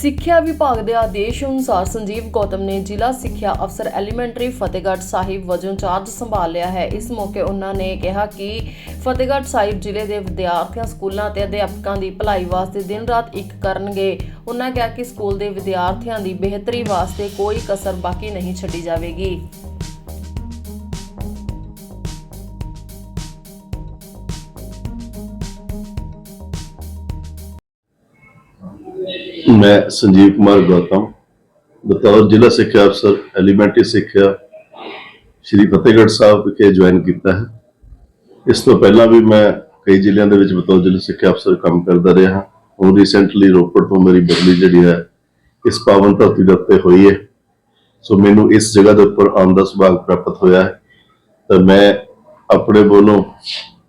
ਸਿੱਖਿਆ ਵਿਭਾਗ ਦੇ ਆਦੇਸ਼ ਅਨੁਸਾਰ ਸੰਜੀਵ ਗੌਤਮ ਨੇ ਜ਼ਿਲ੍ਹਾ ਸਿੱਖਿਆ ਅਫਸਰ ਐਲੀਮੈਂਟਰੀ ਫਤਿਹਗੜ੍ਹ ਸਾਹਿਬ ਵਜੋਂ ਚਾਰਜ ਸੰਭਾਲ ਲਿਆ ਹੈ। ਇਸ ਮੌਕੇ ਉਹਨਾਂ ਨੇ ਕਿਹਾ ਕਿ ਫਤਿਹਗੜ੍ਹ ਸਾਹਿਬ ਜ਼ਿਲ੍ਹੇ ਦੇ ਵਿਦਿਆਰਥੀਆਂ, ਸਕੂਲਾਂ ਅਤੇ ਅਧਿਆਪਕਾਂ ਦੀ ਭਲਾਈ ਵਾਸਤੇ ਦਿਨ ਰਾਤ ਇੱਕ ਕਰਨਗੇ। ਉਹਨਾਂ ਕਿਹਾ ਕਿ ਸਕੂਲ ਦੇ ਵਿਦਿਆਰਥੀਆਂ ਦੀ ਬਿਹਤਰੀ ਵਾਸਤੇ ਕੋਈ ਕਸਰ ਬਾਕੀ ਨਹੀਂ ਛੱਡੀ ਜਾਵੇਗੀ। ਮੈਂ ਸੰਜੀਵ ਕੁਮਾਰ ਗੌਤਮ, ਬਤੌਰ ਜ਼ਿਲ੍ਹਾ ਸਿੱਖਿਆ ਅਫਸਰ, ਐਲੀਮੈਂਟਰੀ ਸਿੱਖਿਆ, ਸ਼੍ਰੀ ਫਤਿਹਗੜ੍ਹ ਸਾਹਿਬ ਵਿਖੇ ਜੁਆਇਨ ਕੀਤਾ ਹੈ। ਇਸ ਤੋਂ ਪਹਿਲਾਂ ਵੀ ਮੈਂ ਕਈ ਜ਼ਿਲ੍ਹਿਆਂ ਦੇ ਵਿੱਚ ਬਤੌਰ ਜ਼ਿਲ੍ਹਾ ਸਿੱਖਿਆ ਅਫਸਰ ਕੰਮ ਕਰਦਾ ਰਿਹਾ ਹਾਂ। ਹੁਣ ਰੀਸੈਂਟਲੀ ਰੋਪੜ ਤੋਂ ਮੇਰੀ ਬਦਲੀ ਜਿਹੜੀ ਹੈ, ਇਸ ਪਾਵਨ ਧਰਤੀ ਦੇ ਉੱਤੇ ਹੋਈ ਹੈ। ਸੋ ਮੈਨੂੰ ਇਸ ਜਗ੍ਹਾ ਦੇ ਉੱਪਰ ਆਉਣ ਦਾ ਸੁਭਾਗ ਪ੍ਰਾਪਤ ਹੋਇਆ ਹੈ। ਤਾਂ ਮੈਂ ਆਪਣੇ ਵੱਲੋਂ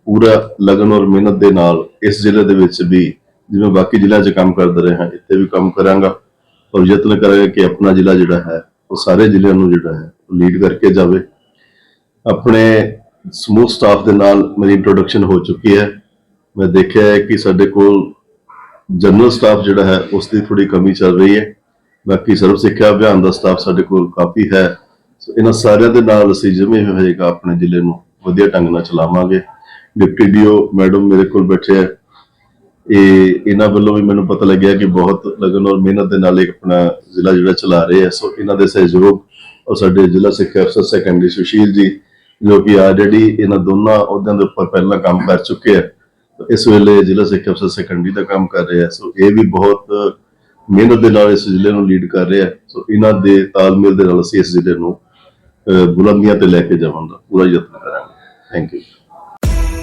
ਪੂਰਾ ਲਗਨ ਔਰ ਮਿਹਨਤ ਦੇ ਨਾਲ ਇਸ ਜ਼ਿਲ੍ਹੇ ਦੇ ਵਿੱਚ ਵੀ ਜਿਵੇਂ ਬਾਕੀ ਜ਼ਿਲ੍ਹਿਆਂ 'ਚ ਕੰਮ ਕਰਦਾ ਰਿਹਾ ਇੱਥੇ ਵੀ ਕੰਮ ਕਰਾਂਗਾ, ਔਰ ਯਤਨ ਕਰਾਂਗਾ ਕਿ ਆਪਣਾ ਜ਼ਿਲ੍ਹਾ ਜਿਹੜਾ ਹੈ, ਉਹ ਸਾਰੇ ਜ਼ਿਲ੍ਹਿਆਂ ਨੂੰ ਜਿਹੜਾ ਹੈ, ਉਹ ਲੀਡ ਕਰਕੇ ਜਾਵੇ। ਆਪਣੇ ਸਮੂਹ ਸਟਾਫ ਦੇ ਨਾਲ ਮੇਰੀ ਇੰਟਰੋਡਕਸ਼ਨ ਹੋ ਚੁੱਕੀ ਹੈ। ਮੈਂ ਦੇਖਿਆ ਹੈ ਕਿ ਸਾਡੇ ਕੋਲ ਜਨਰਲ ਸਟਾਫ ਜਿਹੜਾ ਹੈ ਉਸ ਦੀ ਥੋੜੀ ਕਮੀ ਚੱਲ ਰਹੀ ਹੈ। ਬਾਕੀ ਸਰਵ ਸਿੱਖਿਆ ਅਭਿਆਨ ਦਾ ਸਟਾਫ ਸਾਡੇ ਕੋਲ ਕਾਫੀ ਹੈ। ਸੋ ਇਹਨਾਂ ਸਾਰਿਆਂ ਦੇ ਨਾਲ ਅਸੀਂ ਜਿਵੇਂ ਹੋਏਗਾ ਆਪਣੇ ਜ਼ਿਲ੍ਹੇ ਨੂੰ ਵਧੀਆ ਢੰਗ ਨਾਲ ਚਲਾਵਾਂਗੇ। ਡਿਪਟੀ ਡੀਓ ਮੈਡਮ ਮੇਰੇ ਕੋਲ ਬੈਠੇ ਹੈ। ਇਹ ਇਹਨਾਂ ਵੱਲੋਂ ਵੀ ਮੈਨੂੰ ਪਤਾ ਲੱਗਿਆ ਕਿ ਬਹੁਤ ਲਗਨ ਔਰ ਮਿਹਨਤ ਦੇ ਨਾਲ ਇੱਕ ਆਪਣਾ ਜ਼ਿਲ੍ਹਾ ਜਿਹੜਾ ਚਲਾ ਰਹੇ ਹੈ ਸੋ ਇਹਨਾਂ ਦੇ ਸਹਿਯੋਗ ਔਰ ਸਾਡੇ ਜ਼ਿਲ੍ਹਾ ਸਿੱਖਿਆ ਅਫਸਰ ਸੈਕੰਡਰੀ ਸੁਸ਼ੀਲ ਜੀ ਜੋ ਕਿ ਆਲਰੇਡੀ ਇਹਨਾਂ ਦੋਨਾਂ ਅਹੁਦਿਆਂ ਦੇ ਉੱਪਰ ਪਹਿਲਾਂ ਕੰਮ ਕਰ ਚੁੱਕੇ ਹੈ ਇਸ ਵੇਲੇ ਜ਼ਿਲ੍ਹਾ ਸਿੱਖਿਆ ਅਫਸਰ ਸੈਕੰਡਰੀ ਦਾ ਕੰਮ ਕਰ ਰਿਹਾ ਸੋ ਇਹ ਵੀ ਬਹੁਤ ਮਿਹਨਤ ਦੇ ਨਾਲ ਇਸ ਜ਼ਿਲ੍ਹੇ ਨੂੰ ਲੀਡ ਕਰ ਰਿਹਾ। ਸੋ ਇਹਨਾਂ ਦੇ ਤਾਲਮੇਲ ਦੇ ਨਾਲ ਅਸੀਂ ਇਸ ਜ਼ਿਲ੍ਹੇ ਨੂੰ ਅਹ, ਬੁਲੰਦੀਆਂ ਤੇ ਲੈ ਕੇ ਜਾਵਾਂਗਾ। ਪੂਰਾ ਯਤਨ ਕਰਾਂਗੇ। Thank you